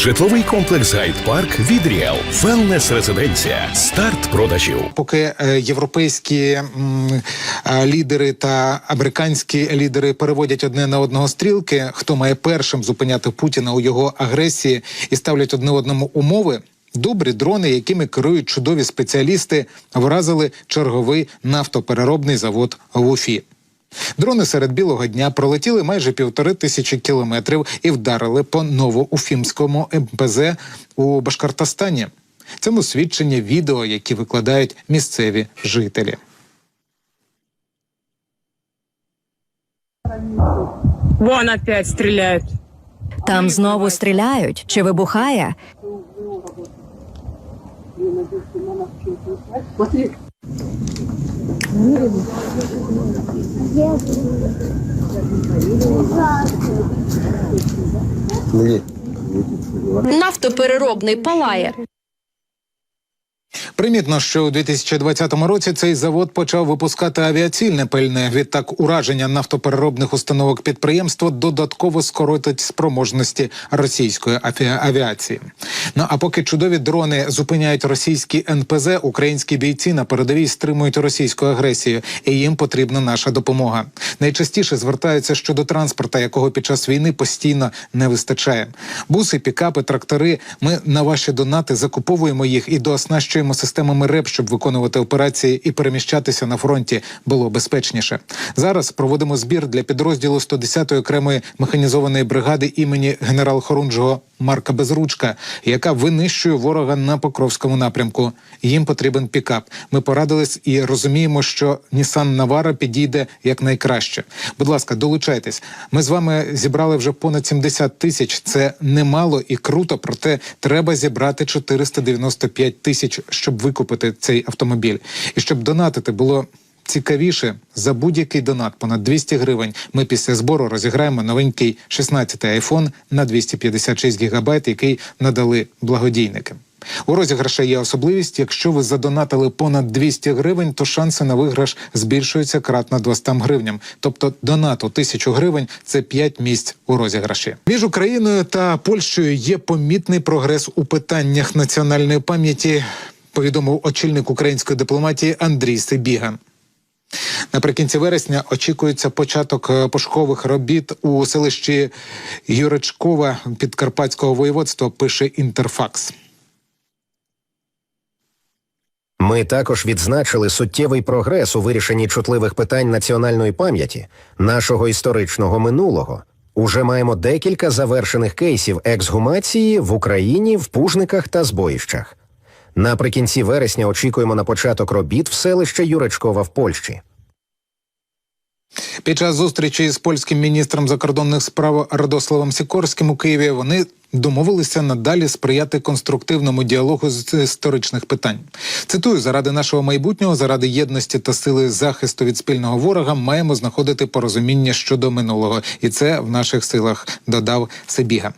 Житловий комплекс Гайд Парк від Ріел. Велнес резиденція. Старт продажів. Поки е, європейські е, лідери та американські лідери переводять одне на одного стрілки, хто має першим зупиняти Путіна у його агресії і ставлять одне одному умови. Добрі дрони, якими керують чудові спеціалісти, вразили черговий нафтопереробний завод в Уфі. Дрони серед білого дня пролетіли майже півтори тисячі кілометрів і вдарили по новоуфімському МПЗ у Башкортостані. Цьому свідчення відео, які викладають місцеві жителі. Вон опять стреляют. Там знову стріляють чи вибухає? Нафтопереробний палає. Примітно, що у 2020 році цей завод почав випускати авіаційне пальне. Відтак, ураження нафтопереробних установок підприємства додатково скоротить спроможності російської авіа- авіації. Ну а поки чудові дрони зупиняють російські НПЗ, українські бійці на передовій стримують російську агресію, і їм потрібна наша допомога. Найчастіше звертаються щодо транспорта, якого під час війни постійно не вистачає. Буси, пікапи, трактори. Ми на ваші донати закуповуємо їх і дооснащуємо системами РЕП, щоб виконувати операції і переміщатися на фронті було безпечніше. Зараз проводимо збір для підрозділу 110-ї окремої механізованої бригади імені генерал-хорунжого Марка Безручка, яка винищує ворога на Покровському напрямку. Їм потрібен пікап. Ми порадились і розуміємо, що Нісан Навара підійде якнайкраще. Будь ласка, долучайтесь. Ми з вами зібрали вже понад 70 тисяч. Це немало і круто, проте треба зібрати 495 тисяч, щоб викупити цей автомобіль. І щоб донатити було. Цікавіше за будь-який донат понад 200 гривень. Ми після збору розіграємо новенький 16-й айфон на 256 гігабайт, який надали благодійники. У розіграші є особливість. Якщо ви задонатили понад 200 гривень, то шанси на виграш збільшуються кратно 200 гривням. Тобто донат у 1000 гривень це 5 місць у розіграші. Між Україною та Польщею є помітний прогрес у питаннях національної пам'яті. Повідомив очільник української дипломатії Андрій Сибіга. Наприкінці вересня очікується початок е, пошукових робіт у селищі Юричкова Підкарпатського воєводства. Пише Інтерфакс. Ми також відзначили суттєвий прогрес у вирішенні чутливих питань національної пам'яті, нашого історичного минулого. Уже маємо декілька завершених кейсів ексгумації в Україні, в Пужниках та Збоїщах. Наприкінці вересня очікуємо на початок робіт в селище Юречкова в Польщі. Під час зустрічі з польським міністром закордонних справ Радославом Сікорським у Києві вони домовилися надалі сприяти конструктивному діалогу з історичних питань. Цитую: заради нашого майбутнього, заради єдності та сили захисту від спільного ворога, маємо знаходити порозуміння щодо минулого, і це в наших силах. Додав Сибіга.